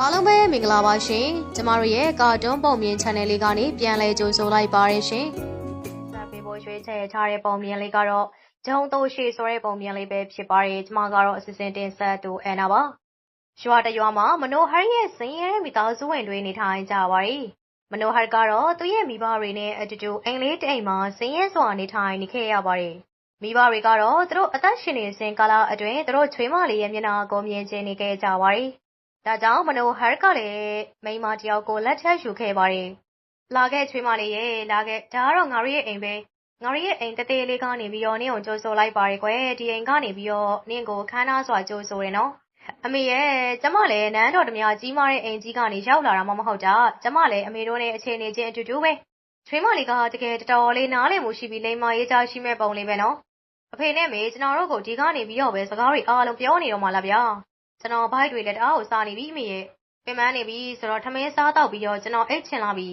အားလုံးပဲမင်္ဂလာပါရှင်ကျမတို့ရဲ့ကာတွန်းပုံမြင် channel လေးကနေပြန်လည်ကြိုဆိုလိုက်ပါရရှင်စပေးဖို့ရွှေချယ်ချတဲ့ပုံမြင်လေးကတော့ဂျုံတိုးရှိဆိုတဲ့ပုံမြင်လေးပဲဖြစ်ပါတယ်ကျမကတော့အစစ်စင်တင်ဆက်တူအန်နာပါရွာတရွာမှာမနိုဟရရဲ့စင်ရဲမိသားစုဝင်တွေနေထိုင်ကြပါတယ်မနိုဟရကတော့သူ့ရဲ့မိဘတွေနဲ့အတူတူအိမ်လေးတိမ်မှာစင်ရဲစွာနေထိုင်နေခဲ့ရပါတယ်မိဘတွေကတော့သူတို့အသက်ရှင်နေစဉ်ကာလအတွင်းသူတို့ချွေးမလေးရဲ့မျက်နှာကိုမြင်ချင်နေခဲ့ကြပါတယ်။ ဒါကြောင့်မနိုဟရကလည်းမိန်းမတယောက်ကိုလက်ထပ်ယူခဲ့ပါတယ်။လာခဲ့ချွေးမလေးရဲ့လာခဲ့ဒါကတော့ငါတို့ရဲ့အိမ်ပဲ။ငါတို့ရဲ့အိမ်တသေးလေးကနေပြီးတော့နင့်ကိုကြိုးဆိုလိုက်ပါတယ်ကွယ်။ဒီအိမ်ကနေပြီးတော့နင့်ကိုခမ်းနားစွာကြိုးဆိုတယ်နော်။အမေရဲ့ကျမလည်းနန်းတော်တမကြီးမားတဲ့အိမ်ကြီးကနေရောက်လာတာမှမဟုတ်တာ။ကျမလည်းအမေတို့နဲ့အခြေအနေချင်းအတူတူပဲ။ချွေးမလေးကတကယ်တော်တော်လေးနားလည်မှုရှိပြီးလိမ္မာရေးချရှိမဲ့ပုံလေးပဲနော်။အဖေနဲ့မေကျွန်တော်တို့ကိုဒီကနေပြီးတော့ပဲစကားတွေအားလုံးပြောနေတော့မှလားဗျာ ကျွန်တော်ဘိုက်တွေလည်းတအားကိုစားနေပြီအမေရဲ့ပင်မနေပြီဆိုတော့ထမင်းစားတော့ပြီးတော့ကျွန်တော်အိတ်ချင်လာပြီ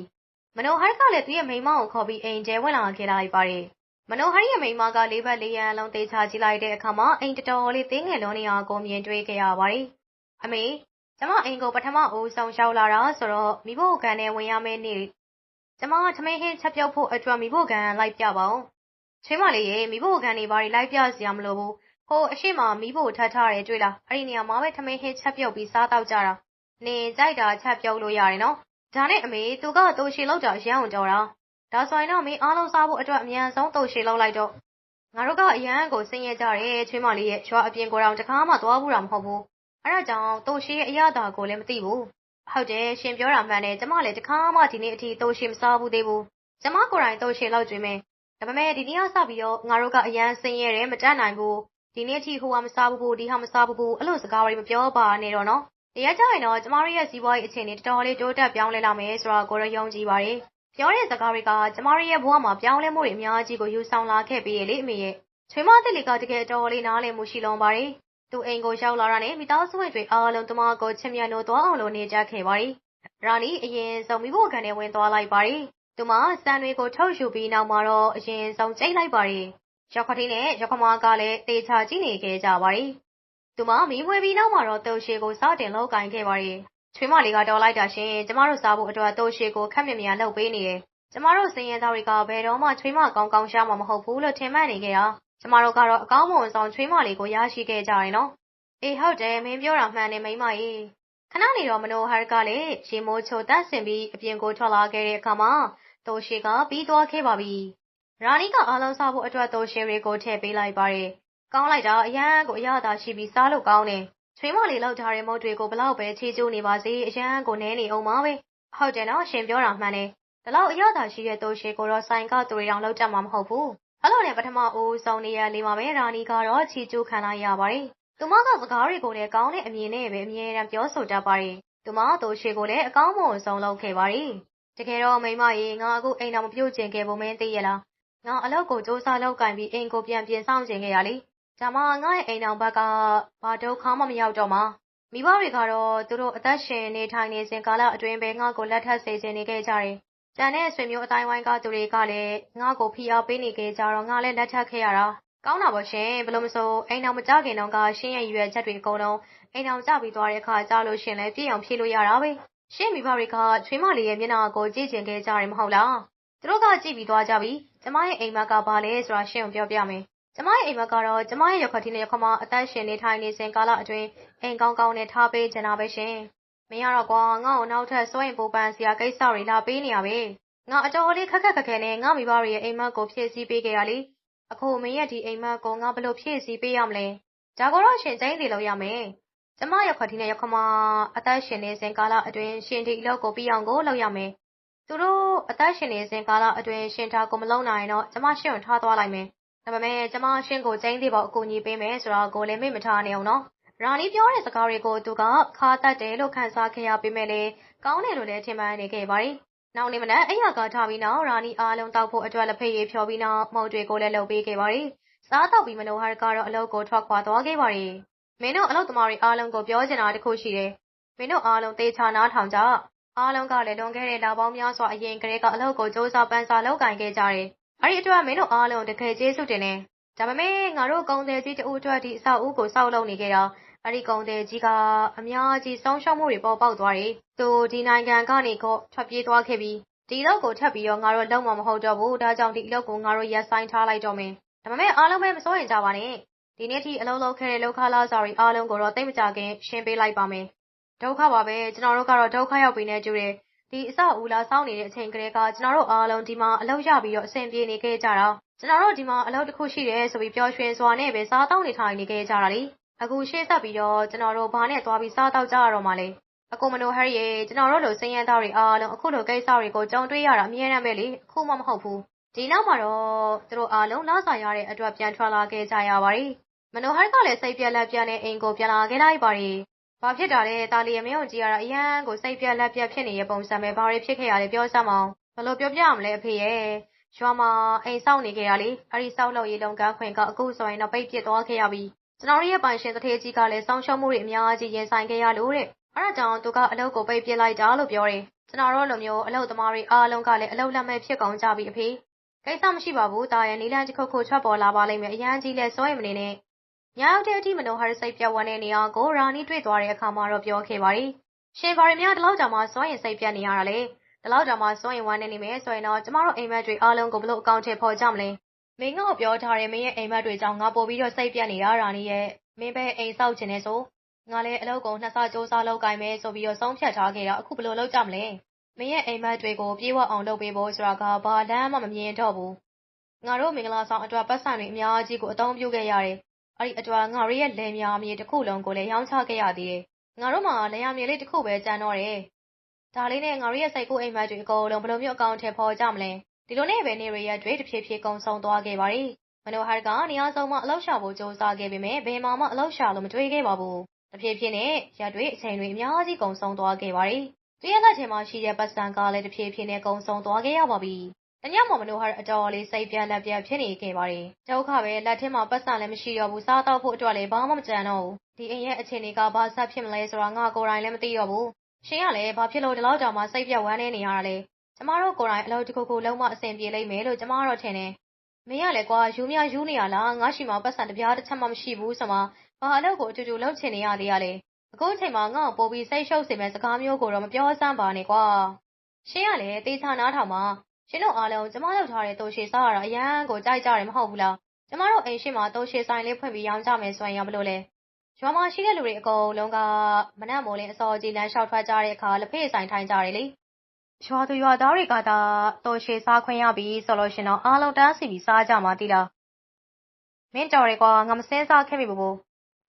မနိုဟရကလည်းသူ့ရဲ့မိန်းမကိုခေါ်ပြီးအိမ်ကျဲဝင်လာခဲ့လိုက်ပါတယ်မနိုဟရရဲ့မိန်းမကလေးဘက်လေးရန်လုံးသေးချကြည့်လိုက်တဲ့အခါမှာအိမ်တော်တော်လေးသေးငယ်လုံးနေအောင်ကိုမြင်တွေ့ခဲ့ရပါတယ်အမေကျမအိမ်ကိုပထမအိုးဆောင်ရှောက်လာတာဆိုတော့မိဖို့ကန်နဲ့ဝင်ရမယ့်နေ့ကျမထမင်းဟင်းချက်ပြုတ်ဖို့အတွက်မိဖို့ကန်လိုက်ပြပါအောင်ချင်းမလေးရေမိဖို့ကန်နေပါလိုက်ပြစရာမလိုဘူး ဟိုအရှိမမီးဖို့ထပ်ထားတယ်တွေ့လားအဲ့ဒီနေရာမှာပဲထမင်းဟင်းချက်ပြုတ်ပြီးစားတော့ကြတာနင်ကြိုက်တာချက်ပြုတ်လို့ရတယ်နော်ဒါနဲ့အမေသူကတူရှည်လောက်တာရမ်းအောင်ကြော်တာဒါဆိုရင်တော့မင်းအားလုံးစားဖို့အတွက်အမြန်ဆုံးတူရှည်လောက်လိုက်တော့ငါတို့ကအရန်ကိုဆင်းရဲကြတယ်ချွေးမလေးရဲ့ရွာအပြင်ကိုတောင်တကားမှသွားဘူးတာမဟုတ်ဘူးအဲ့ဒါကြောင့်တူရှည်ရဲ့အရသာကိုလည်းမသိဘူးဟုတ်တယ်ရှင်ပြောတာမှန်တယ်ကျမလည်းတခါမှဒီနေ့အထိတူရှည်မစားဘူးသေးဘူးကျမကိုယ်တိုင်တူရှည်လောက်ကျွေးမယ်ဒါပေမဲ့ဒီနေ့ကစပြီးတော့ငါတို့ကအရန်ဆင်းရဲတယ်မတတ်နိုင်ဘူး ဒီနေ့အထိဟိုဟာမစားဘူးဘူးဒီဟာမစားဘူးဘူးအဲ့လိုစကားတွေမပြောပါနဲ့တော့နော်တရားကြရင်တော့ကျမတို့ရဲ့စီးပွားရေးအခြေအနေတော်တော်လေးတိုးတက်ပြောင်းလဲလာမယ်ဆိုတော့ကိုရယုံကြည်ပါတယ်ပြောတဲ့စကားတွေကကျမတို့ရဲ့ဘဝမှာပြောင်းလဲမှုတွေအများကြီးကိုယူဆောင်လာခဲ့ပြီးလေအမေရဲ့ချွေးမသစ်လေးကတကယ်တော်လေးနားလည်မှုရှိလုံးပါတယ်သူအိမ်ကိုရောက်လာတာနဲ့မိသားစုဝင်တွေအားလုံးတမကိုချစ်မြတ်လို့သွားအောင်လို့နေကြခဲ့ပါတယ်ရာနီအရင်ဆုံးမိဖို့ခံနဲ့ဝင်သွားလိုက်ပါတယ်သူမစံတွေကိုထုတ်ယူပြီးနောက်မှာတော့အရင်ဆုံးကျိတ်လိုက်ပါတယ် ရောက်ခတိနဲ့ရောက်ခမကလည်းတေချာကြည့်နေခဲ့ကြပါတယ်။သူမမီးမွေးပြီးနောက်မှာတော့တုတ်ရှည်ကိုစတင်လောက်ကင်ခဲ့ပါတယ်။ချွေးမလေးကတော်လိုက်တာရှင်ကျမတို့စားဖို့အတွက်တုတ်ရှည်ကိုခက်မြမြလှုပ်ပေးနေတယ်။ကျမတို့စင်ရဲသားတွေကဘယ်တော့မှချွေးမကောင်းကောင်းရှာမှာမဟုတ်ဘူးလို့ထင်မှတ်နေခဲ့တာ။ကျမတို့ကတော့အကောင်းမွန်ဆုံးချွေးမလေးကိုရရှိခဲ့ကြတယ်နော်။အေးဟုတ်တယ်မင်းပြောတာမှန်တယ်မိမကြီး။ခဏနေတော့မနိုဟရကလည်းရေမိုးချိုတန့်စင်ပြီးအပြင်ကိုထွက်လာခဲ့တဲ့အခါမှာတုတ်ရှည်ကပြီးသွားခဲ့ပါပြီ။ ရာနီကအားလုံးစားဖို့အတွက်တိုးရှင်တွေကိုထည့်ပေးလိုက်ပါတယ်။ကောင်းလိုက်တာအရန်ကိုအရသာရှိပြီးစားလို့ကောင်းတယ်။ချွေးမလေးလောက်ထားတဲ့မုတ်တွေကိုဘလောက်ပဲချေကျိုးနေပါစေအရန်ကိုနဲနေအောင်ပါပဲ။ဟုတ်တယ်နော်ရှင်ပြောတာမှန်တယ်။ဒီလောက်အရသာရှိတဲ့တိုးရှင်ကိုတော့ဆိုင်ကသူတွေတောင်လောက်တတ်မှာမဟုတ်ဘူး။အဲ့လိုနဲ့ပထမအိုးဆောင်နေရလေးမှာပဲရာနီကတော့ချီကျိုးခံလိုက်ရပါတယ်။သူမကစကားတွေကိုလည်းကောင်းတဲ့အမြင်နဲ့ပဲအမြဲတမ်းပြောဆိုတတ်ပါတယ်။သူမတိုးရှင်ကိုလည်းအကောင်းမွန်ဆုံးလုပ်ခဲ့ပါတယ်။တကယ်တော့မိမရေငါအခုအိမ်တော်မပြုတ်ကျင်ခဲ့ဖို့မင်းသိရလား ငါအလုပ်ကိုစူးစမ်းလုပ်ကင်ပြီးအိမ်ကိုပြန်ပြင်ဆောင်ကျင်ခဲ့ရလေဒါမှငါ့ရဲ့အိမ်တော်ဘက်ကဘာဒုက္ခမှမရောက်တော့မှမိဘတွေကတော့သူတို့အသက်ရှင်နေထိုင်နေစဉ်ကာလအတွင်းပဲငါ့ကိုလက်ထပ်စေခြင်းနေခဲ့ကြတယ်။ကျန်တဲ့ဆွေမျိုးအတိုင်းဝိုင်းကသူတွေကလည်းငါ့ကိုဖိအားပေးနေခဲ့ကြတော့ငါလည်းလက်ထပ်ခဲ့ရတာ။ကောင်းတာပေါ့ရှင်ဘလို့မဆိုအိမ်တော်မကြခင်တော့ကရှင်းရဲ့ရွယ်ချက်တွေအကုန်လုံးအိမ်တော်ကြပြီးသွားတဲ့အခါကြလို့ရှင်လည်းပြည့်အောင်ဖြည့်လို့ရတာပဲ။ရှင်းမိဘတွေကချွေးမလေးရဲ့မျက်နှာကိုကြည့်ကျင်ခဲ့ကြတယ်မဟုတ်လား။သူတို့ကကြည့်ပြီးသွားကြပြီ ကျမရဲ့အိမ်မက်ကဘာလဲဆိုတာရှင်းကိုပြောပြမယ်။ကျမရဲ့အိမ်မက်ကတော့ကျမရဲ့ရက်ခတိနဲ့ရက်ခမအသက်ရှင်နေထိုင်နေစဉ်ကာလအတွင်းအိမ်ကောင်းကောင်းနဲ့ထားပေးချင်တာပဲရှင်။မင်းကတော့ကွာငါ့ကိုနောက်ထပ်စိုးရင်ပူပန်စရာကိစ္စတွေလာပေးနေရပဲ။ငါအတော်လေးခက်ခက်ခက်ခဲနဲ့ငါမိဘတွေရဲ့အိမ်မက်ကိုဖြည့်ဆည်းပေးခဲ့ရလေ။အခုမင်းရဲ့ဒီအိမ်မက်ကိုငါဘယ်လိုဖြည့်ဆည်းပေးရမလဲ။ဒါကိုတော့ရှင်ကျင်းစီလို့ရမယ်။ကျမရက်ခတိနဲ့ရက်ခမအသက်ရှင်နေစဉ်ကာလအတွင်းရှင်ဒီအလုပ်ကိုပြီးအောင်ကိုလုပ်ရမယ် သူတို့အသက်ရှင်နေစဉ်ကာလအတွင်းရှင်ထားကိုမလုံးနိုင်တော့ကျမရှင့်ကိုထားသွားလိုက်မယ်။ဒါပေမဲ့ကျမရှင့်ကိုကျင်းသေးပေါ့အကူအညီပေးမယ်ဆိုတော့ကိုလည်းမေ့မထားနေအောင်နော်။ရာနီပြောတဲ့စကားတွေကိုသူကခါတတ်တယ်လို့ခံစားခဲ့ရပေမဲ့လည်းကောင်းတယ်လို့လည်းထင်မှန်နေခဲ့ပါတယ်။နောက်နေ့မနက်အိယာကထားပြီးနောက်ရာနီအားလုံးတောက်ဖို့အတွက်လက်ဖက်ရည်ဖြောပြီးနောက်မုတ်တွေကိုလည်းလှုပ်ပေးခဲ့ပါတယ်။စားတော့ပြီးမနိုဟာရကတော့အလုပ်ကိုထွက်ခွာသွားခဲ့ပါတယ်။မင်းတို့အလုပ်သမားတွေအားလုံးကိုပြောချင်တာတခုရှိတယ်။မင်းတို့အားလုံးသေချာနားထောင်ကြ အားလုံးကလည်းလွန်ခဲ့တဲ့လပေါင်းများစွာအရင်ကတည်းကအလုပ်ကိုစူးစမ်းပန်းစားလုပ်ကိုင်ခဲ့ကြတယ်။အဲဒီအတွက်မင်းတို့အားလုံးတကယ်ကျေးဇူးတင်တယ်။ဒါပေမဲ့ငါတို့ကုန်သည်ကြီးတဦးအတွက်ဒီအဆောက်အဦကိုဆောက်လုပ်နေခဲ့တာအဲ့ဒီကုန်တဲ့ကြီးကအများကြီးဆုံးရှုံးမှုတွေပေါ်ပေါက်သွားတယ်။သူဒီနိုင်ငံကနေကိုထွက်ပြေးသွားခဲ့ပြီးဒီလောက်ကိုထပ်ပြီးတော့ငါတို့လုံးဝမဟုတ်တော့ဘူး။ဒါကြောင့်ဒီအလုပ်ကိုငါတို့ရပ်ဆိုင်းထားလိုက်တော့မယ်။ဒါပေမဲ့အားလုံးပဲမစိုးရင်ကြပါနဲ့။ဒီနေ့ထိအလုပ်လုပ်ခဲ့တဲ့လောက်ခလာစာရီအားလုံးကိုတော့တိတ်မကြခင်ရှင်းပေးလိုက်ပါမယ်။ ဒုက္ခပါပဲကျွန်တော်တို့ကတော့ဒုက္ခရောက်ပြီးနေကြတယ်။ဒီအစအူလာစောင်းနေတဲ့အချိန်ကလေးကကျွန်တော်တို့အားလုံးဒီမှာအလုပ်ရပြီးတော့အဆင်ပြေနေခဲ့ကြတာ။ကျွန်တော်တို့ဒီမှာအလုပ်တစ်ခုရှိတယ်ဆိုပြီးပျော်ရွှင်စွာနဲ့ပဲစားတောင်းနေထိုင်နေခဲ့ကြတာလေ။အခုရှေ့ဆက်ပြီးတော့ကျွန်တော်တို့ဘာနဲ့သွားပြီးစားတောက်ကြရတော့မှလဲ။အကိုမနိုဟရီရေကျွန်တော်တို့လိုစင်ရန်သားတွေအားလုံးအခုလိုကိစ္စတွေကိုကြုံတွေ့ရတာအမြဲတမ်းပဲလေ။အခုမှမဟုတ်ဘူး။ဒီနောက်မှာတော့သူတို့အားလုံးလားဆိုင်ရတဲ့အတွက်ပြန်ထွက်လာခဲ့ကြရပါတယ်။မနိုဟရီကလည်းစိတ်ပြက်လက်ပြက်နဲ့အိမ်ကိုပြန်လာခဲ့လိုက်ပါတယ်။ ဘာဖြစ်တာလဲတာလီအမေကိုကြည့်ရတာအရန်ကိုစိတ်ပြက်လက်ပြက်ဖြစ်နေတဲ့ပုံစံပဲဘာတွေဖြစ်ခဲ့ရလဲပြောစမ်းမအောင်ဘယ်လိုပြောပြရမလဲအဖေရဲ့ရွာမှာအိမ်ဆောက်နေခဲ့တာလေအဲ့ဒီဆောက်လုပ်ရေးလုပ်ငန်းခွင်ကအခုဆိုရင်တော့ပိတ်ပစ်သွားခဲ့ရပြီကျွန်တော်ရဲ့ပိုင်ရှင်တထေးကြီးကလည်းစောင်းရှုံးမှုတွေအများကြီးရင်ဆိုင်ခဲ့ရလို့တဲ့အဲ့ဒါကြောင့်သူကအလုပ်ကိုပိတ်ပစ်လိုက်တာလို့ပြောတယ်ကျွန်တော်တို့လိုမျိုးအလုပ်သမားတွေအားလုံးကလည်းအလုပ်လက်မဲ့ဖြစ်ကုန်ကြပြီအဖေကိစ္စမရှိပါဘူးတာရဲ့နီလန်တစ်ခုခုထွက်ပေါ်လာပါလိမ့်မယ်အရန်ကြီးလဲစိုးရင်မနေနဲ့ ညောင်တဲ့အထိမနိုဟာရစိတ်ပြတ်ဝမ်းတဲ့နေရာကိုရာနီတွေ့သွားတဲ့အခါမှာတော့ပြောခဲ့ပါတယ်ရှင်ဘာရီများတလောက်ကြာမှစွန့်ရင်စိတ်ပြတ်နေရတာလေဒီလောက်တောင်မှစိုးရင်ဝမ်းနေနေမယ်ဆိုရင်တော့ကျမတို့အိမ်မက်တွေအားလုံးကိုဘလို့အကောင့်ထဲပေါ်ကြမလဲမင်းငါ့ကိုပြောထားတယ်မင်းရဲ့အိမ်မက်တွေကြောင့်ငါပို့ပြီးတော့စိတ်ပြတ်နေတာရာနီရဲ့မင်းပဲအိမ်ဆောက်ချင်နေဆိုငါလည်းအလုပ်ကုန်နှစ်ဆစူးစမ်းလုပ်ကိုင်မယ်ဆိုပြီးတော့ဆုံးဖြတ်ထားခဲ့တာအခုဘလို့လုပ်ကြမလဲမင်းရဲ့အိမ်မက်တွေကိုပြေးဝအောင်လုပ်ပေးဖို့ဆိုတာကဘာလမ်းမှမမြင်တော့ဘူးငါတို့မင်္ဂလာဆောင်အတွက်ပတ်စံတွေအများကြီးကိုအသုံးပြုခဲ့ရတယ် အဲ့ဒီအတွက် ငါတို့ရဲ့လယ်များမြေတစ်ခုလုံးကိုလည်း ရောင်းချခဲ့ရသေးတယ် ငါတို့မှာ လယ်ယာမြေလေးတစ်ခုပဲကျန်တော့တယ် ဒါလေးနဲ့ ငါတို့ရဲ့ စိတ်ကူးအိမ်မက်တွေအကုန်လုံး ဘယ်လိုမျိုး အကောင့်ထဲပေါ်ကြမလဲ ဒီလိုနဲ့ပဲ နေရရဲ့တွေ တဖြည်းဖြည်း ကုံဆုံးသွားခဲ့ပါတယ် မနိုဟာကနေရာဆုံးမှအလောက်ရှာဖို့ ကြိုးစားခဲ့ပေမဲ့ဘယ်မှမှ အလောက်ရှာလို့ မတွေ့ခဲ့ပါဘူး တဖြည်းဖြည်းနဲ့ရတွေ အချိန်တွေ အများကြီး ကုံဆုံးသွားခဲ့ပါတယ် သူရဲ့လက်ထဲမှာရှိတဲ့ပတ်စံကလည်း တဖြည်းဖြည်းနဲ့ ကုံဆုံးသွားခဲ့ရပါပြီ တညမမနိုဟာအတော်လေးစိတ်ပြက်လက်ပြက်ဖြစ်နေခဲ့ပါတယ်ဒုက္ခပဲလက်ထဲမှာပတ်စံလည်းမရှိတော့ဘူးစားတော့ဖို့အတွက်လည်းဘာမှမကြံတော့ဘူးဒီအိမ်ရဲ့အခြေအနေကဘာဆက်ဖြစ်မလဲဆိုတာငါကိုယ်တိုင်လည်းမသိတော့ဘူးရှင်ကလည်းဘာဖြစ်လို့ဒီလောက်တောင်မှစိတ်ပြတ်ဝမ်းနေနေရတာလဲကျမတို့ကိုယ်တိုင်အလုပ်တစ်ခုခုလုံးမအဆင်ပြေလိမ့်မယ်လို့ကျမတို့ထင်တယ်မင်းကလည်းကွာယူမြယူနေရလားငါရှိမှပတ်စံတပြားတစ်ချက်မှမရှိဘူးဆိုမှဘာအလုပ်ကိုအတူတူလုပ်ချင်နေရသေးရလဲအခုအချိန်မှာငါ့ကိုပို့ပြီးစိတ်ရှုပ်စေမဲ့စကားမျိုးကိုတော့မပြောစမ်းပါနဲ့ကွာရှင်ကလည်းတေချာနားထောင်မှာ ရှင်တို့အားလုံးကျမလုပ်ထားတဲ့တိုးရှည်စားရတာအရန်ကိုကြိုက်ကြတယ်မဟုတ်ဘူးလားကျမတို့အိမ်ရှိမှာတိုးရှည်ဆိုင်လေးဖွင့်ပြီးရောင်းကြမယ်ဆိုရင်ရောဘလို့လဲရွာမှာရှိတဲ့လူတွေအကုန်လုံးကမနက်မိုးလင်းအစောကြီးလမ်းလျှောက်ထွက်ကြတဲ့အခါလက်ဖေးဆိုင်ထိုင်ကြတယ်လေရွာသူရွာသားတွေကသာတော်ရှည်စားခွင့်ရပြီဆိုလို့ရှင်တော့အားလုံးတန်းစီပြီးစားကြမှာတိလားမင်းကြော်ရဲကွာငါမစင်းစားခဲ့မိဘူး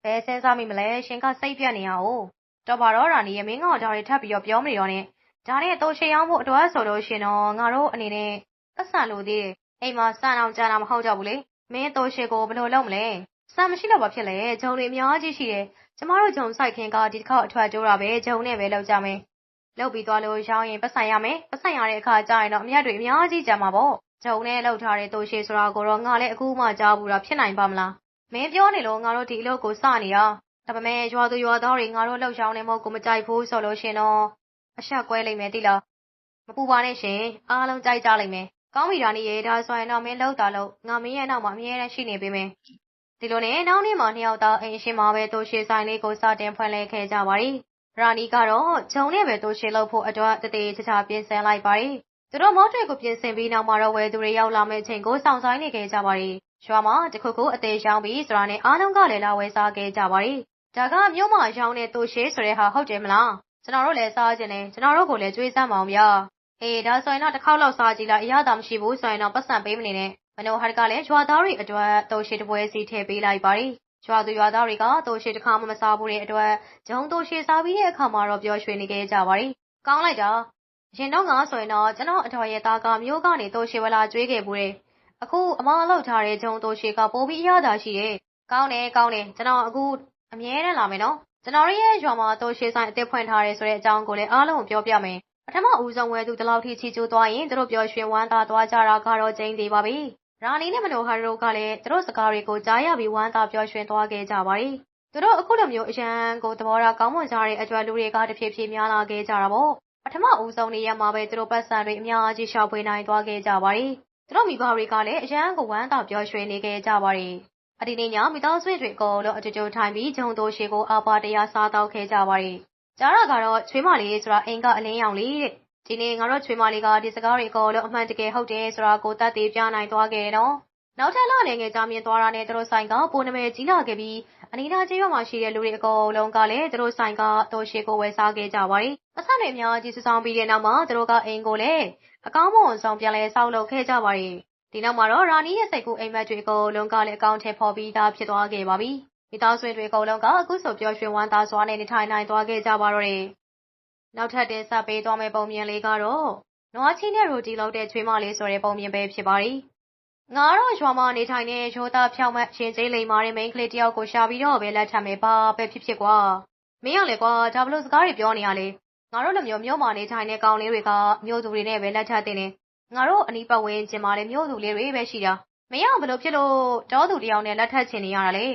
ဘယ်စင်းစားမိမလဲရှင်ကစိတ်ပြတ်နေရအောင်တော်ပါတော့ရာနီရဲ့မင်းငေါ့ဒါတွေထပ်ပြီးတော့ပြောမနေတော့နဲ့ ဒါနဲ့တော်ရှည်အောင်ဖို့အတွက်ဆိုလို့ရှင်တော့ငါတို့အနေနဲ့ပတ်စံလို့သေးတယ်အိမ်မှာစံအောင်ကြာတာမဟုတ်ကြဘူးလေမင်းတော်ရှည်ကိုဘယ်လိုလုပ်မလဲစံမရှိတော့ဘာဖြစ်လဲဂျုံတွေအများကြီးရှိတယ်ကျမတို့ဂျုံဆိုင်ခင်ကဒီတစ်ခေါက်အထွက်ကျိုးတာပဲဂျုံနဲ့ပဲလောက်ကြမယ်လောက်ပြီးသွားလို့ရောင်းရင်ပတ်ဆိုင်ရမယ်ပတ်ဆိုင်ရတဲ့အခါကျရင်တော့အမြတ်တွေအများကြီးကျန်မှာပေါ့ဂျုံနဲ့လောက်ထားတဲ့တိုးရှည်ဆိုတာကိုတော့ငါလည်းအခုမှကြားဘူးတာဖြစ်နိုင်ပါမလားမင်းပြောနေလို့ငါတို့ဒီအလုပ်ကိုစနေတာဒါပေမဲ့ရွာသူရွာသားတွေငါတို့လှုပ်ရှားနေမို့ကိုမကြိုက်ဘူးဆိုလို့ရှင်တော့ အဆက်ကွဲလိမ့်မယ်တိလားမပူပါနဲ့ရှင်အားလုံးကြိုက်ကြလိမ့်မယ်ကောင်းပြီဒါနေရေဒါဆိုရင်တော့မင်းလောက်တာလို့ငါမင်းရဲ့နောက်မှာအမြဲတမ်းရှိနေပေးမယ်ဒီလိုနဲ့နောက်နေ့မှာနှစ်ယောက်သားအိမ်ရှင်မှာပဲတိုးရှည်ဆိုင်လေးကိုစတင်ဖွင့်လှစ်ခဲ့ကြပါတယ်။ရာနီကတော့ဂျုံနဲ့ပဲတိုးရှည်လုပ်ဖို့အတွက်တသေးချာချာပြင်ဆင်လိုက်ပါတယ်။သူတို့မော့တွေကိုပြင်ဆင်ပြီးနောက်မှာတော့ဝယ်သူတွေရောက်လာမယ့်ချိန်ကိုစောင့်ဆိုင်နေခဲ့ကြပါတယ်။ရွာမှာတခုခုအသေးရောင်းပြီးဆိုတာနဲ့အားလုံးကလည်းလာဝယ်စားခဲ့ကြပါတယ်။ဒါကမြို့မှာရောင်းတဲ့တိုးရှည်ဆိုတဲ့ဟာဟုတ်တယ်မလား။ ကျွန်တော်တို့လည်းစားကြတယ်ကျွန်တော်တို့ကိုလည်းကြွေးစမ်းမအောင်ဗျာ။အေးဒါဆိုရင်တော့တစ်ခေါက်လောက်စားကြည့်လိုက်အရသာမရှိဘူးဆိုရင်တော့ပတ်စံပေးမနေနဲ့မနိုဟတ်ကလည်းရွာသားတွေအတွက်တိုးရှိတပွဲစီထည့်ပေးလိုက်ပါတယ်။ရွာသူရွာသားတွေကတိုးရှိတစ်ခါမှမစားဘူးတဲ့အတွက်ဂျုံတိုးရှိစားပြီးတဲ့အခါမှာတော့ပျော်ရွှင်နေခဲ့ကြပါတယ်။ကောင်းလိုက်တာ။ရင်တော့ငါဆိုရင်တော့ကျွန်တော်အတော်ရဲ့သားကမျိုးကနေတိုးရှိဝလာကျွေးခဲ့ဘူးတဲ့။အခုအမလောက်ထားတဲ့ဂျုံတိုးရှိကပိုပြီးအရသာရှိတယ်။ကောင်းတယ်ကောင်းတယ်ကျွန်တော်အခုအမြဲတမ်းလာမယ်နော်။ ကျွန်တော်ရဲ့ရွာမှာတိုးရှိဆိုင်အစ်စ်ဖွင့်ထားရဲဆိုတဲ့အကြောင်းကိုလည်းအားလုံးကိုပြောပြမယ်။ပထမဦးဆုံးဝဲသူတလောက်ထိချီကျိုးသွားရင်တို့ပျော်ရွှင်ဝမ်းသာသွားကြတာကတော့ကျင်းသေးပါပြီ။ရာနီနဲ့မနိုဟာတို့ကလည်းသူတို့စကားတွေကိုကြားရပြီးဝမ်းသာပျော်ရွှင်သွားခဲ့ကြပါတယ်။သူတို့အခုလိုမျိုးအရန်ကိုသဘောထားကောင်းမွန်ကြတဲ့အကျွမ်းလူတွေကတဖြည်းဖြည်းများလာခဲ့ကြတာပေါ့။ပထမဦးဆုံးနေရမှာပဲသူတို့ပတ်စံတွေအများကြီးရှောက်ဖွေနိုင်သွားခဲ့ကြပါတယ်။သူတို့မိဘတွေကလည်းအရန်ကိုဝမ်းသာပျော်ရွှင်နေခဲ့ကြပါတယ်။ အဒီနေ့ညမိသားစုတွေအကုန်လုံးအကြကြထိုင်ပြီးဂျုံတိုရှေကိုအာပါတရားစားတော့ခဲ့ကြပါတယ်။ကြားရကတော့ချွေးမလေးဆိုတာအိမ်ကအလင်းရောင်လေးတဲ့။ဒီနေ့ငါတို့ချွေးမလေးကဒီစကားတွေအကုန်လုံးအမှန်တကယ်ဟုတ်တယ်ဆိုတာကိုတတ်သိပြနိုင်သွားခဲ့တယ်နော်။နောက်ထပ်လနေငယ်ကြာမြင်သွားတာနဲ့သူတို့ဆိုင်ကပိုနမဲကြီးလာခဲ့ပြီးအနီးနားကျေးရွာမှာရှိတဲ့လူတွေအကုန်လုံးကလည်းသူတို့ဆိုင်ကတိုရှေကိုဝယ်စားခဲ့ကြပါတယ်။အဆက်တွေအများကြီးစဆောင်ပြီးတဲ့နောက်မှာသူတို့ကအိမ်ကိုလည်းအကောင်းမွန်ဆောင်ပြန်လဲဆောက်လုပ်ခဲ့ကြပါတယ်။ ဒီနောက်မှာတော့ရာနီရဲ့စိတ်ကူးအိမ်မက်တွေအကုန်လုံးကလည်းအကောင့်ထဲပေါ်ပြီးသားဖြစ်သွားခဲ့ပါပြီ။မိသားစုတွေအကုန်လုံးကအခုဆိုပျော်ရွှင်ဝမ်းသာစွာနဲ့နေထိုင်နိုင်သွားခဲ့ကြပါတော့တယ်။နောက်ထပ်တင်ဆက်ပေးသွားမယ့်ပုံမြင်လေးကတော့နွားချီနဲ့ရိုတီလောက်တဲ့ချွေးမလေးဆိုတဲ့ပုံမြင်ပဲဖြစ်ပါတယ်။ငါတော့ရွာမှာနေထိုင်တဲ့ရိုးသားဖြောင်းမတ်ရှင်ကျေးလိမ်မာတဲ့မိန်းကလေးတယောက်ကိုရှာပြီးတော့ပဲလက်ထပ်မယ်ပါပဲဖြစ်ဖြစ်ကွာ။မင်းရလေကွာဒါဘလို့စကားတွေပြောနေရလေ။ငါတို့လိုမျိုးမြို့မှာနေထိုင်တဲ့ကောင်လေးတွေကမြို့သူတွေနဲ့ပဲလက်ထပ်တင်နေ ငါတို့အနီးပတ်ဝန်းကျင်မှာလည်းမြို့သူလေးတွေပဲရှိတာမင်းကဘလို့ဖြစ်လို့တောသူတယောက်နဲ့လက်ထပ်ချင်နေရတာလေ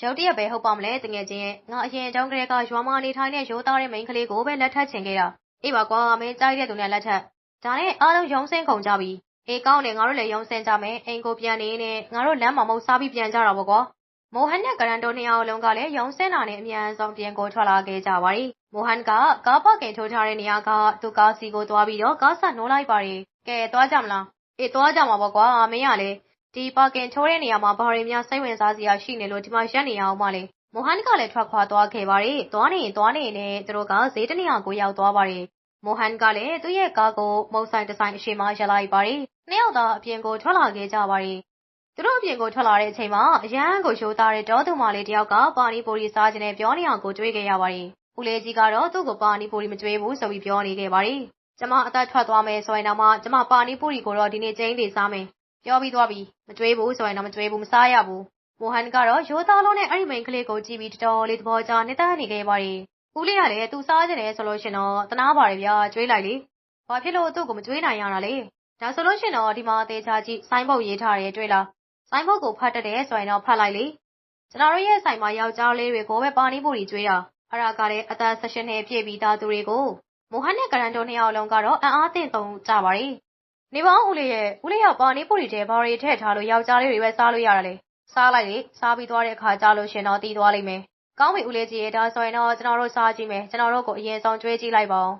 ရုတ်တရက်ပဲဟုတ်ပါမလဲတငယ်ချင်းငါအရင်တောင်းကလေးကရွာမှာနေထိုင်တဲ့ရိုးသားတဲ့မိန်းကလေးကိုပဲလက်ထပ်ချင်ခဲ့တာအေးပါကွာမင်းကြိုက်တဲ့သူနဲ့လက်ထပ်ဒါနဲ့အားလုံးရုံးစင်းကုန်ကြပြီအေးကောင်းတယ်ငါတို့လည်းရုံးစင်းကြမယ်အိမ်ကိုပြန်နေနဲ့ငါတို့လမ်းမှာမဟုတ်စားပြီးပြန်ကြတာပေါ့ကွာမိုဟန်နဲ့ကရန်တိုနှစ်ယောက်လုံးကလည်းရုံစင်းတာနဲ့အမြန်ဆုံးပြန်ကိုထွက်လာခဲ့ကြပါရီ မိုဟန်ကကားပါကင်ထိုးထားတဲ့နေရာကသူ့ကားစီကိုသွားပြီးတော့ကားဆက်နှိုးလိုက်ပါရီကဲသွားကြမလားအေးသွားကြမှာပေါ့ကွာမင်းကလေဒီပါကင်ထိုးတဲ့နေရာမှာဘာတွေများစိတ်ဝင်စားစရာရှိနေလို့ဒီမှာရက်နေရအောင်မလဲမိုဟန်ကလည်းထွက်ခွာသွားခဲ့ပါရီသွားနေသွားနေနဲ့သူတို့ကဈေးတနေရာကိုရောက်သွားပါရီမိုဟန်ကလည်းသူ့ရဲ့ကားကိုမုံဆိုင်တဆိုင်အရှိမရပ်လိုက်ပါရီနှစ်ယောက်သာအပြင်ကိုထွက်လာခဲ့ကြပါရီသူတို့အပြင်ကိုထွက်လာတဲ့အချိန်မှာအရန်ကိုရှိုးသားတဲ့တောသူမလေးတယောက်ကပါနီပူရီစားခြင်းနဲ့ပြောနေအောင်ကိုကြွေးခဲ့ရပါတယ်။ ဦးလေးကြီးကတော့သူ့ကိုပါနီပူရီမကြွေးဘူးဆိုပြီးပြောနေခဲ့ပါတယ်။ကျမအသက်ထွက်သွားမယ်ဆိုရင်တော့မှကျမပါနီပူရီကိုတော့ဒီနေ့ကျင်းတွေစားမယ်။ပြောပြီးသွားပြီ။မကြွေးဘူးဆိုရင်တော့မကြွေးဘူးမစားရဘူး။မိုဟန်ကတော့ရိုးသားလုံးနဲ့အဲ့ဒီမိန်ကလေးကိုကြည့်ပြီးတော်တော်လေးသဘောကျနေတတ်နေခဲ့ပါတယ်။ဦးလေးကလည်းသူစားခြင်းနဲ့ဆိုလို့ရှင်တော့တနာပါတယ်ဗျာကြွေးလိုက်လေ။ဘာဖြစ်လို့သူ့ကိုမကြွေးနိုင်ရတာလဲ။ဒါဆိုလို့ရှင်တော့ဒီမှာအသေးချာကြည့်ဆိုင်းဘုတ်ရေးထားတယ်တွေ့လားဆိုင်းဘုတ်ကိုဖတ်တတ်တယ်ဆိုရင်တော့ဖတ်လိုက်လေကျွန်တော်တို့ရဲ့ဆိုင်မှာယောက်ျားလေးတွေကိုပဲပါနီပူရီကျွေးတာ အရာကလည်းအသက်16နှစ်ပြည့်ပြီးသားသူတွေကိုမိုဟန်နဲ့ကရန်တိုနှစ်ယောက်လုံးကတော့အံ့အားသင့်သုံးကြပါရီနေပေါင်းဦးလေးရဲ့ဦးလေးကပါနီပူရီတဲဘာရီထည့်ထားလို့ယောက်ျားလေးတွေပဲစားလို့ရတာလေစားလိုက်လေစားပြီးသွားတဲ့အခါကျလို့ရှင်တော့တီးသွားလိမ့်မယ်ကောင်းပြီဦးလေးကြီးရဲ့ဒါဆိုရင်တော့ကျွန်တော်တို့စားကြည့်မယ်ကျွန်တော်တို့ကိုအရင်ဆုံးကြွေးကြည့်လိုက်ပါဦး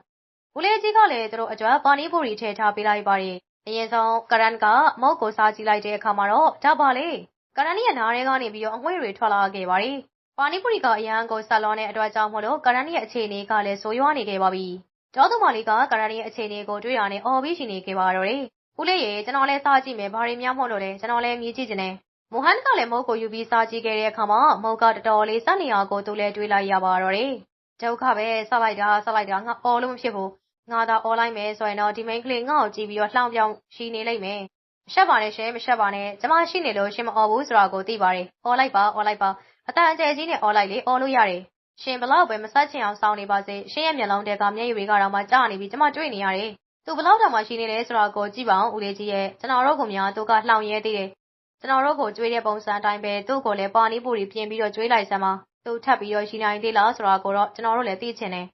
ဦးလေးကြီးကလည်းသူတို့အကြွပါနီပူရီထည့်ထားပေးလိုက်ပါရီအရင်ဆုံးကရန်ကမုတ်ကိုစားကြည့်လိုက်တဲ့အခါမှာတော့ဒါပါလေကရန်ရဲ့နားထဲကနေပြီးတော့အငွေ့တွေထွက်လာခဲ့ပါရီ ပါနီပူရီကအရန်ကိုဆက်လွန်တဲ့အတွက်ကြောင့်မို့လို့ကရန်ရဲ့အခြေအနေကလည်းဆိုးရွားနေခဲ့ပါပြီ။ကျောသူမလေးကကရန်ရဲ့အခြေအနေကိုတွေ့ရနဲ့အော်ပြီးရှင်နေခဲ့ပါတော့တယ်။ဦးလေးရေကျွန်တော်လည်းစားကြည့်မယ်ဘာတွေများမို့လို့လဲကျွန်တော်လည်းမြည်ကြည့်ချင်တယ်။မိုဟန်ကလည်းမုတ်ကိုယူပြီးစားကြည့်ခဲ့တဲ့အခါမှာမုတ်ကတော်တော်လေးစက်နေအောင်ကိုသူလည်းတွေးလိုက်ရပါတော့တယ်။ဒုက္ခပဲစလိုက်တာစလိုက်တာငါအော်လို့မဖြစ်ဘူး။ငါသာအော်လိုက်မယ်ဆိုရင်တော့ဒီမိန်ကလေးငါ့ကိုကြည့်ပြီးတော့လှောင်ပြောင်ရှိနေလိမ့်မယ်။မရှက်ပါနဲ့ရှင်မရှက်ပါနဲ့ကျမရှိနေလို့ရှင်မအော်ဘူးဆိုတာကိုသိပါတယ်။အော်လိုက်ပါအော်လိုက်ပါ။ အတန်အကျယ်ကြီးနဲ့អော်လိုက်လေអော်လို့ရတယ်။ရှင်ဘလောက်ပဲမဆက်ချင်အောင်စောင်းနေပါစေရှင်ရဲ့မျက်လုံးတဲကမျက်ရည်တွေကတော့မှကြာနေပြီကျမတွေ့နေရတယ်။သူဘလောက်တောင်မှရှိနေလဲဆိုတာကိုကြည့်ပါအောင်ဦးလေးကြီးရဲ့ကျွန်တော်တို့ကများသူကလှောင်ရဲသေးတယ်။ကျွန်တော်တို့ကိုကြွေးတဲ့ပုံစံအတိုင်းပဲသူ့ကိုလည်းပါနီးပူရီပြင်ပြီးတော့ကြွေးလိုက်စမ်းပါ။သူထပ်ပြီးတော့ရှိနိုင်သေးလားဆိုတာကိုတော့ကျွန်တော်တို့လည်းသိချင်တယ်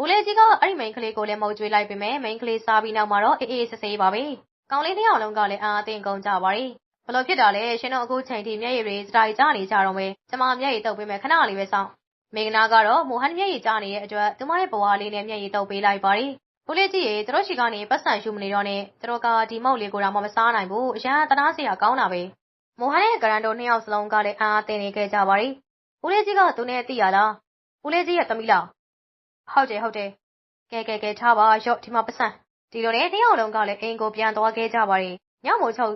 ဦးလေးကြီးကအဲ့ဒီမိန်းကလေးကိုလည်းမုတ်ကြွေးလိုက်ပေမဲ့မိန်းကလေးစားပြီးနောက်မှာတော့အေးအေးဆေးဆေးပါပဲ။ကောင်လေးတစ်ယောက်လုံးကလည်းအာအသင်ကုန်ကြပါရီ။ ဘလို့ဖြစ်တာလဲရှင်တို့အခုချိန်ထိမျက်ရည်တွေစတားကြနေကြတော့မယ်။ကျမမျက်ရည်တုပ်ပေးမယ်ခဏလေးပဲစောင့်။မေဂနာကတော့မိုဟန်မျက်ရည်ကျနေတဲ့အတွက်သူမရဲ့ဘဝလေးနဲ့မျက်ရည်တုပ်ပေးလိုက်ပါရီ။ဦးလေးကြီးရေတို့ရှိကနေပတ်စံရှူမနေတော့နဲ့တို့ကဒီမုတ်လေးကိုတော့မစားနိုင်ဘူး။အရန်တနာစရာကောင်းတာပဲ။မိုဟန်ရဲ့ဂရန်တိုနှစ်ယောက်စလုံးကလည်းအာအသင်နေခဲ့ကြပါရီ။ဦးလေးကြီးကသူနဲ့သိရလား။ဦးလေးကြီးရဲ့သမီးလား။ဟုတ်တယ်ဟုတ်တယ်ကဲကဲကဲထားပါရော့ဒီမှာပစံဒီလိုနဲ့တယောက်လုံးကလည်းအိမ်ကိုပြန်သွားခဲ့ကြပါရီညမို့ချုပ်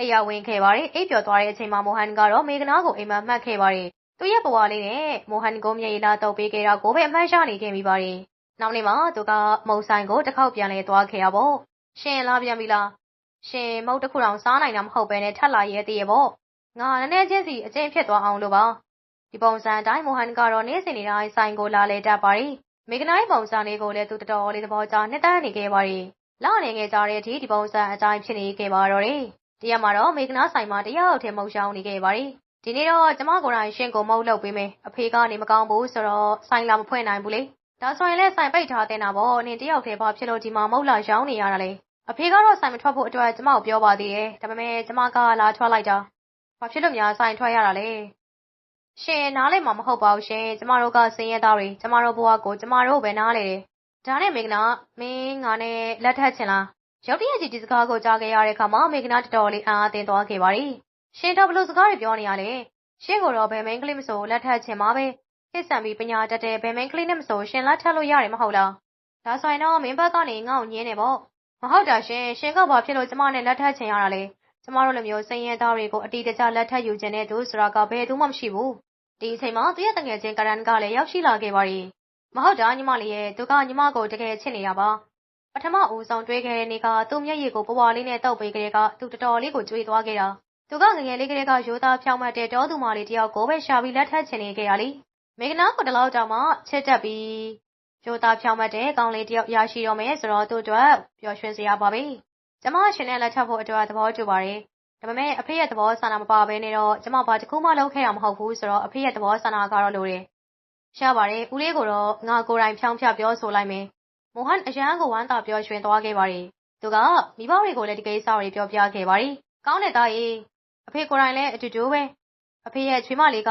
အိယာဝင်ခဲ့ပါရီအိပ်ပျော်သွားတဲ့အချိန်မှာမိုဟန်ကတော့မေကနာကိုအိမ်မှာမှတ်ခဲ့ပါရီသူ့ရဲ့ဘဝလေးနဲ့မိုဟန်ကိုမြေရီလာတုပ်ပေးခဲ့တာကိုပဲအမှတ်ရနေခဲ့မိပါရီနောက်နေ့မှာသူကမုံဆိုင်ကိုတစ်ခေါက်ပြန်လဲသွားခဲ့ရပေါ့ရှင်လာပြန်ပြီလားရှင်မုတ်တစ်ခုတောင်စားနိုင်တာမဟုတ်ပဲနဲ့ထက်လာရဲသေးရဲ့ပေါ့ငါနည်းနည်းချင်းစီအကျင့်ဖြစ်သွားအောင်လို့ပါဒီပုံစံအတိုင်းမိုဟန်ကတော့နေ့စဉ်နေ့တိုင်းဆိုင်ကိုလာလေတတ်ပါရီမေကနိုင်ပုံစံလေးကိုလည်းသူတော်တော်လေးသဘောကျနှစ်သက်နေခဲ့ပါရီ။လောက်နေငယ်ကြတဲ့အထိဒီပုံစံအတိုင်းဖြစ်နေခဲ့ပါတော့တယ်။ တရက်မှာတော့မေကနာဆိုင်မှာတယောက်ထဲမုတ်ရှောင်းနေခဲ့ပါရီ။ဒီနေ့တော့ကျမကိုယ်တိုင်ရှင့်ကိုမုတ်လုပ်ပေးမယ်။အဖေကနေမကောင်းဘူးဆိုတော့ဆိုင်လာမဖွင့်နိုင်ဘူးလေ။ဒါဆိုရင်လည်းဆိုင်ပိတ်ထားတဲ့နာပေါ့။နင်တယောက်ထဲဘာဖြစ်လို့ဒီမှာမုတ်လာရောင်းနေရတာလဲ။အဖေကတော့ဆိုင်မထွက်ဖို့အတွက်ကျမကိုပြောပါသေးတယ်။ဒါပေမဲ့ကျမကလာထွက်လိုက်တာ။ဘဘာဖြစ်လို့များဆိုင်ထွက်ရတာလဲရှင်နားလဲမှာမဟုတ်ပါဘူးရှင်ကျမတို့ကစင်းရဲသားတွေကျမတို့ဘဝကိုကျမတို့ပဲနားလေတယ်ဒါနဲ့မေကနာမင်းငါနဲ့လက်ထပ်ချင်လား ရုတ်တရက်ကြီးဒီစကားကိုကြားခဲ့ရတဲ့အခါမှာမေကနာတော်တော်လေးအံ့အားသင့်သွားခဲ့ပါရီရှင်တော့ဘလို့စကားတွေပြောနေရလဲရှင်ကိုတော့ဘယ်မင်းကလေးမဆိုလက်ထပ်ချင်ပါပဲဟစ်ဆန်ပြီးပညာတတ်တဲ့ဘယ်မင်းကလေးနဲ့မဆိုရှင်လက်ထပ်လို့ရတယ်မဟုတ်လားဒါဆိုရင်တော့မင်းဘက်ကနေငါ့ကိုညင်းနေပေါ့မဟုတ်တာရှင်ရှင်ကဘာဖြစ်လို့ကျမနဲ့လက်ထပ်ချင်ရတာလဲကျမတို့လိုမျိုးစိန်ရဲသားတွေကိုအတီးတကျလက်ထပ်ယူခြင်းတဲ့သူဆိုတာကဘယ်သူမှမရှိဘူးဒီအချိန်မှာသူရဲ့တငယ်ချင်းကရန်ကလည်းရောက်ရှိလာခဲ့ပါရီမဟုတ်တာညီမလေးရဲ့သူကညီမကိုတကယ်ချစ်နေတာပါ ပထမဦးဆုံးတွေ့ခဲ့တဲ့နေ့ကသူ့မျက်ရည်ကိုပွားလေးနဲ့တောက်ပေးကြတဲ့ကသူတော်တော်လေးကိုကြွေးသွားခဲ့တာသူကငငယ်လေးကလေးကရိုးသားဖြောင်းမှတ်တဲ့တောသူမလေးတယောက်ကိုပဲရှာပြီးလက်ထပ်ချင်နေခဲ့ရလိမေကနာကိုတလောက်တောင်မှချစ်တက်ပြီးရိုးသားဖြောင်းမှတ်တဲ့ကောင်းလေးတယောက်ရရှိတော့မယ်ဆိုတော့သူ့အတွက်ပျော်ရွှင်စရာပါပဲကျမရှင်နဲ့လက်ထပ်ဖို့အတွက်သဘောတူပါတယ်ဒါပေမဲ့အဖေရဲ့သဘောဆန္ဒမပါဘဲနဲ့တော့ကျမဘာတစ်ခုမှလုပ်ခဲ့တာမဟုတ်ဘူးဆိုတော့အဖေရဲ့သဘောဆန္ဒကတော့လိုတယ်ရှားပါတယ်ဦးလေးကိုတော့ငါကိုယ်တိုင်ဖြောင်းဖြပြောဆိုလိုက်မယ် မိုဟန်အရန်ကိုဝမ်းသာပျော်ရွှင်သွားခဲ့ပါတယ်သူကမိဘတွေကိုလည်းဒီကိစ္စတွေပြောပြခဲ့ပါတယ်ကောင်းတဲ့သားကြီးအဖေကိုယ်တိုင်လည်းအတူတူပဲအဖေရဲ့ချွေးမလေးက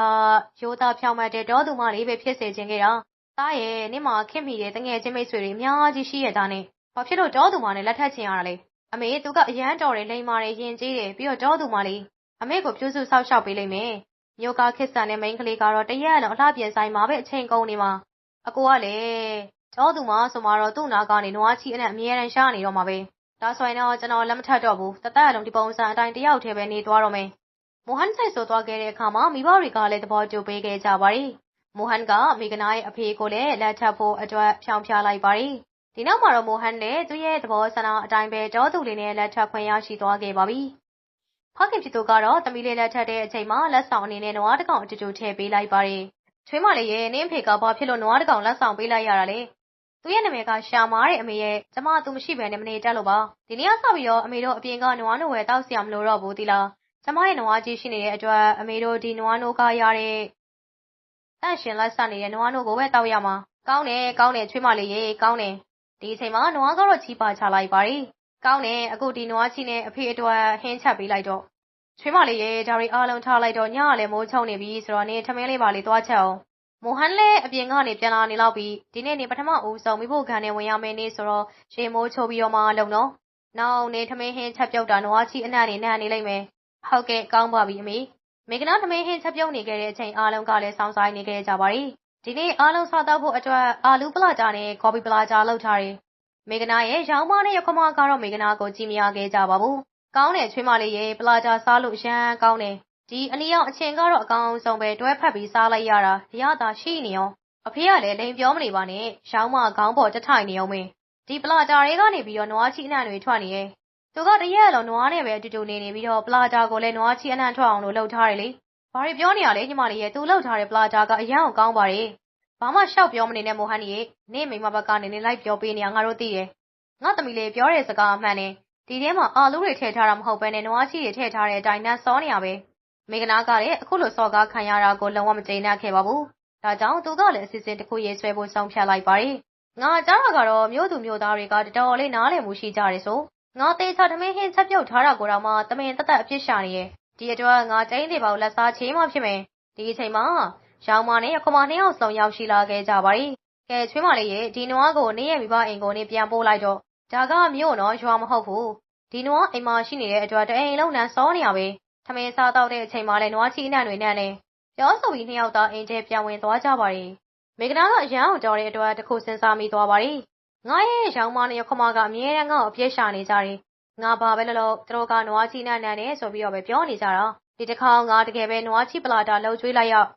ရိုးသားဖြောင်းမှတ်တဲ့တောသူမလေးပဲဖြစ်စေခြင်းခဲ့တာသားရဲ့နင့်မှာခင်မိတဲ့တငယ်ချင်းမိတ်ဆွေတွေအများကြီးရှိရတာနဲ့ဘာဖြစ်လို့တောသူမနဲ့လက်ထပ်ချင်ရတာလဲအမေသူကအရန်တော်တယ်လိန်မာတယ်ယဉ်ကျေးတယ်ပြီးတော့တောသူမလေးအမေကိုပြုစုဆောက်ရှောက်ပေးလိမ့်မယ်မြို့ကခစ်ဆန်တဲ့မိန်းကလေးကတော့တရက်လုံးအလှပြင်ဆိုင်မှာပဲအချိန်ကုန်နေမှာအကိုကလည်း တောသူမဆိုမှတော့သူ့နာကနေနွားချီအနဲ့အမြဲတမ်းရှားနေတော့မှာပဲဒါဆိုရင်တော့ကျွန်တော်လက်မထပ်တော့ဘူးတသက်အလုံးဒီပုံစံအတိုင်းတယောက်တည်းပဲနေသွားတော့မယ်မိုဟန်ဆိုင်ဆိုသွားခဲ့တဲ့အခါမှာမိဘတွေကလည်းသဘောတူပေးခဲ့ကြပါရီမိုဟန်ကမိဂနာရဲ့အဖေကိုလည်းလက်ထပ်ဖို့အတွက်ဖြောင်းဖြလိုက်ပါရီဒီနောက်မှာတော့မိုဟန်လည်းသူ့ရဲ့သဘောဆန္ဒအတိုင်းပဲတောသူလေးနဲ့လက်ထပ်ခွင့်ရရှိသွားခဲ့ပါပြီဖခင်ဖြစ်သူကတော့သမီးလေးလက်ထပ်တဲ့အချိန်မှာလက်ဆောင်အနေနဲ့နွားတကောင်အတူတူထည့်ပေးလိုက်ပါရီချွေးမလေးရဲ့နင်းဖေကဘာဖြစ်လို့နွားတကောင်လက်ဆောင်ပေးလိုက်ရတာလဲ သူ့ရဲ့နာမည်ကရှာမားတဲ့အမေရဲ့ကျမသူမရှိဘဲနဲ့မနေတတ်လို့ပါဒီနေ့ကစပြီးတော့အမေတို့အပြင်ကနွားနိုးဝယ်တောက်ဆရာမလို့တော့ဘူးဒီလားကျမရဲ့နွားကြီးရှိနေတဲ့အတွက်အမေတို့ဒီနွားနိုးကရတဲ့တန့်ရှင်လက်ဆက်နေတဲ့နွားနိုးကိုပဲတောက်ရမှာကောင်းတယ်ကောင်းတယ်ချွေးမလေးရေကောင်းတယ်ဒီအချိန်မှာနွားကတော့ချီးပါချလိုက်ပါရီကောင်းတယ်အခုဒီနွားချီနဲ့အဖေအတွက်ဟင်းချက်ပေးလိုက်တော့ချွေးမလေးရေဒါရီအားလုံးထားလိုက်တော့ညကလည်းမိုးချုံနေပြီဆိုတော့နေထမင်းလေးပါလေးသွားချက်အောင် မိုဟန်လည်းအပြင်ကနေပြန်လာနေလောက်ပြီးဒီနေ့နေပထမဦးဆုံးမိဖို့ခံနဲ့ဝင်ရမယ့်နေ့ဆိုတော့ရေမိုးချိုးပြီးတော့မှလုံတော့နောက်နေထမင်းဟင်းချက်ပြုတ်တာနွားချီအနံ့နေနံ့နေလိမ့်မယ်ဟုတ်ကဲ့ကောင်းပါပြီအမေမေကနာထမင်းဟင်းချက်ပြုတ်နေခဲ့တဲ့အချိန်အားလုံးကလည်းစောင်းဆိုင်နေခဲ့ကြပါရီဒီနေ့အားလုံးစားတော့ဖို့အတွက်အာလူပလာဂျာနဲ့ကော်ပီပလာဂျာလုပ်ထားတယ်မေကနာရဲ့ရောင်းမနဲ့ရခမကတော့မေကနာကိုကြည်မရခဲ့ကြပါဘူးကောင်းတယ်ချွေးမလေးရဲ့ပလာဂျာစားလို့ရမ်းကောင်းတယ် ဒီအနီအောင်အချင်းကတော့အကောင်ဆုံးပဲတွဲဖက်ပြီးစားလိုက်ရတာရရတာရှိနေအောင်အဖေကလည်းလိန်ပြောမနေပါနဲ့ရောင်းမခေါင်းပေါ်တထိုင်နေအောင်မင်းဒီပလာဂျာတွေကနေပြီးတော့နွားချီအနှံ့တွေထွက်နေရဲ့သူကတရက်လုံးနွားနဲ့ပဲအတူတူနေနေပြီးတော့ပလာဂျာကိုလည်းနွားချီအနှံ့ထွက်အောင်လို့လှုပ်ထားတယ်လေဘာတွေပြောနေရလဲညီမလေးရဲ့သူလှုပ်ထားတဲ့ပလာဂျာကအရန်ကိုကောင်းပါတယ်ဘာမှရှောက်ပြောမနေနဲ့မိုဟန်နီရဲ့နင့်မိမဘက်ကနေနေလိုက်ပြောပေးနေရငါတို့သိတယ်ငါသမီးလေးပြောတဲ့စကားအမှန်နဲ့ဒီထဲမှာအာလူတွေထည့်ထားတာမဟုတ်ဘဲနဲ့နွားချီတွေထည့်ထားတဲ့အတိုင်းနဲ့စောနေရပဲ မေကနာကလည်းအခုလိုစော်ကားခံရတာကိုလုံးဝမကျေနပ်ခဲ့ပါဘူးဒါကြောင့်သူကလည်းအစီအစဉ်တစ်ခုရေးဆွဲဖို့ဆုံးဖြတ်လိုက်ပါတယ်ငါကြားတာကတော့မြို့သူမြို့သားတွေကတော်တော်လေးနားလည်မှုရှိကြတယ်ဆိုငါသေးချာသမင်းဟင်းချက်ပြုတ်ထားတာကိုတော့မှတမင်တက်တက်အပြစ်ရှာနေရဲ့ဒီအတွက်ငါကျင်းတွေပေါ့လက်စားချေးမှဖြစ်မယ်ဒီအချိန်မှာရောင်မနဲ့ခမနှစ်ယောက်စုံရောက်ရှိလာခဲ့ကြပါရီကဲချွေးမလေးရဲ့ဒီနွားကိုနေရဲ့မိဘအိမ်ကိုနေပြန်ပို့လိုက်တော့ဒါကမြို့နော်ရွာမဟုတ်ဘူးဒီနွားအိမ်မှာရှိနေတဲ့အတွက်တအိမ်လုံးနန်းစောနေရပဲ ထမင်းစားတော့တဲ့အချိန်မှာလည်းနွားချီအနံ့တွေနဲ့နဲ့ပြောဆိုပြီးနှစ်ယောက်သားအိမ်ထဲပြန်ဝင်သွားကြပါရီမေကနာကအရန်ကိုကြော်တဲ့အတွက်တခုစဉ်းစားမိသွားပါရီငါရဲ့ရောင်မနဲ့ခမကအမြဲတမ်းငါ့ကိုအပြစ်ရှာနေကြတယ်ငါဘာပဲလို့လို့သူတို့ကနွားချီနဲ့နန်းနဲ့ဆိုပြီးတော့ပဲပြောနေကြတာဒီတစ်ခါငါတကယ်ပဲနွားချီပလာတာလှုပ်ကျွေးလိုက်ရောက်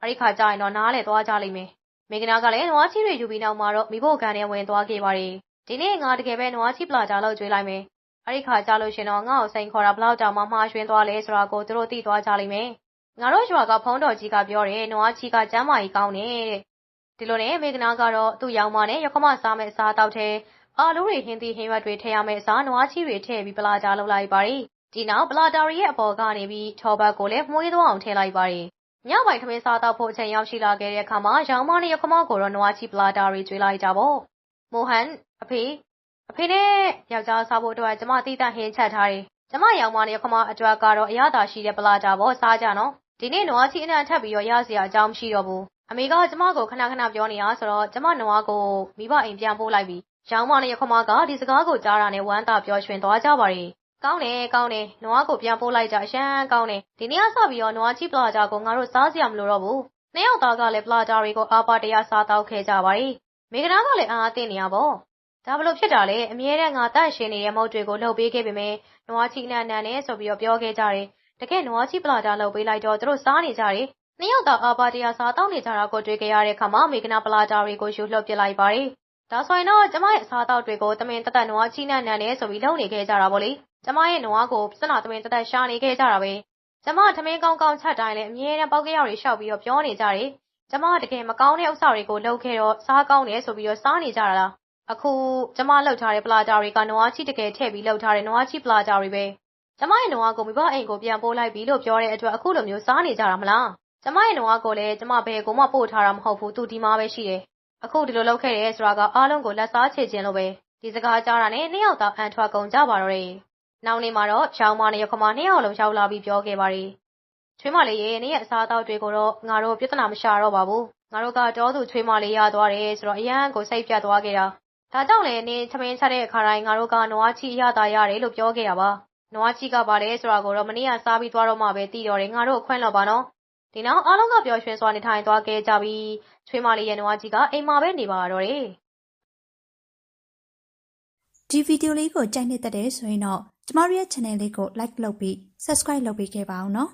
အဲ့ဒီခါကျရင်တော့နားလေသွားကြလိမ့်မယ်မေကနာကလည်းနွားချီတွေယူပြီးနောက်မှာတော့မိဖို့ကန်နဲ့ဝင်သွားခဲ့ပါရီဒီနေ့ငါတကယ်ပဲနွားချီပလာတာလှုပ်ကျွေးလိုက်မယ် အဲ့ဒီခါကြလို့ရှင်တော့ငါ့ကိုစိန်ခေါ်တာဘလောက်တောင်မှမှားရွှင်သွားလဲဆိုတာကိုသူတို့သိသွားကြလိမ့်မယ်ငါတို့ရွာကဖုံးတော်ကြီးကပြောတယ်နွားချီကကျမ်းမာကြီးကောင်းတယ်တဲ့ဒီလိုနဲ့မေကနာကတော့သူ့ရောင်မနဲ့ရခမစားမဲ့အစားတောက်တဲ့အာလူတွေဟင်းသီးဟင်းရွက်တွေထည့်ရမယ့်အစားနွားချီတွေထည့်ပြီးပလာတာလုပ်လိုက်ပါရီဒီနောက်ပလာတာရီရဲ့အပေါ်ကနေပြီးထောဘတ်ကိုလည်းမှုေးသွားအောင်ထည့်လိုက်ပါရီညပိုင်းထမင်းစားတော့ဖို့အချိန်ရောက်ရှိလာခဲ့တဲ့အခါမှာရောင်မနဲ့ရခမကိုတော့နွားချီပလာတာရီကျွေးလိုက်ကြပေါ့မိုဟန်အဖေ အဖေနဲ့ယောက်ျားစားဖို့အတွက်ကျမတိတဟင်းချက်ထားတယ်ကျမရောင်မနေခမအတွက်ကတော့အရသာရှိတဲ့ပလာတာပေါ့စားကြနော်ဒီနေ့နွားချီအနံထပ်ပြီးတော့ရစရာအကြောင်းမရှိတော့ဘူးအမေကကျမကိုခဏခဏပြောနေတာဆိုတော့ကျမနွားကိုမိဘအိမ်ပြန်ပို့လိုက်ပြီရောင်မနေခမကဒီစကားကိုကြားတာနဲ့ဝမ်းသာပျော်ရွှင်သွားကြပါရီကောင်းတယ်ကောင်းတယ်နွားကိုပြန်ပို့လိုက်ကြအရှမ်းကောင်းတယ်ဒီနေ့ကစပြီးတော့နွားချီပလာတာကိုငါတို့စားစရာမလိုတော့ဘူးနှစ်ယောက်သားကလည်းပလာတာတွေကိုအာပါတရားစားတောက်ခဲ့ကြပါရီမိကနာကလည်းအားအသင့်နေရပေါ့ ဒါဘလို့ဖြစ်တာလဲအမြဲတမ်းငါတန့်ရှင်နေတဲ့မုတ်တွေကိုလှုပ်ပေးခဲ့ပေမဲ့နွားချီနန်းနန်းနဲ့ဆိုပြီးတော့ပြောခဲ့ကြတယ်တကယ်နွားချီပလာတာလှုပ်ပေးလိုက်တော့သူတို့စားနေကြတယ်နှစ်ယောက်သားအာပါတရားစားတောက်နေကြတာကိုတွေ့ကြရတဲ့ခါမှာမိကနာပလာတာတွေကိုယူလှုပ်ပစ်လိုက်ပါတယ်ဒါဆိုရင်တော့ကျမရဲ့အစားအသောက်တွေကိုတမင်တသက်နွားချီနန်းနန်းနဲ့ဆိုပြီးလှုပ်နေခဲ့ကြတာပေါ့လေကျမရဲ့နွားကိုစနတမင်တသက်ရှာနေခဲ့ကြတာပဲကျမထမင်းကောင်းကောင်းချက်တိုင်းလည်းအမြဲတမ်းပေါက်ကြရတွေရှောက်ပြီးတော့ပြောနေကြတယ်ကျမတကယ်မကောင်းတဲ့ဥစ္စာတွေကိုလှုပ်ခဲ့တော့စားကောင်းတယ်ဆိုပြီးတော့စားနေကြတာလား အခုကျမလှုပ်ထားတဲ့ပလာတာတွေကနွားချီတကယ်ထည့်ပြီးလှုပ်ထားတဲ့နွားချီပလာတာတွေပဲကျမရဲ့နွားကိုမိဘအိမ်ကိုပြန်ပို့လိုက်ပြီလို့ပြောတဲ့အတွက်အခုလိုမျိုးစားနေကြတာမလားကျမရဲ့နွားကိုလည်းကျမဘယ်ကိုမှပို့ထားတာမဟုတ်ဘူးသူဒီမှာပဲရှိတယ်အခုဒီလိုလုပ်ခဲ့ရဲဆိုတာကအားလုံးကိုလက်စားချေခြင်းလို့ပဲဒီစကားကြားတာနဲ့နှစ်ယောက်သားအန်ထွက်ကုန်ကြပါတော့တယ်နောက်နေ့မှာတော့ရောင်မနဲ့ရခမနှစ်ယောက်လုံးရောက်လာပြီးပြောခဲ့ပါတယ်ချွေးမလေးရဲ့နေ့ရဲ့အစားအသောက်တွေကိုတော့ငါတို့ပြဿနာမရှာတော့ပါဘူးငါတို့ကတော့သူချွေးမလေးရသွားတယ်ဆိုတော့အရန်ကိုစိတ်ပြတ်သွားခဲ့တာ ဒါကြောင့်လည်းနင်းသမင်းချက်တဲ့အခါတိုင်းငါတို့ကနွားချီရတာရတယ်လို့ပြောခဲ့တာပါနွားချီကပါလဲဆိုတာကိုတော့မနေ့ကစားပြီးသွားတော့မှပဲသိတော့တယ်ငါတို့အခွင့်တော့ပါနော်ဒီနောက်အားလုံးကပျော်ရွှင်စွာနေထိုင်သွားခဲ့ကြပြီးချွေးမလေးရဲ့နွားကြီးကအိမ်မှာပဲနေပါတော့တယ်ဒီဗီဒီယိုလေးကိုကြိုက်နေတဲ့တဲ့ဆိုရင်တော့ကျမတို့ရဲ့ channel လေးကို like လုပ်ပြီး subscribe လုပ်ပေးခဲ့ပါအောင်နော်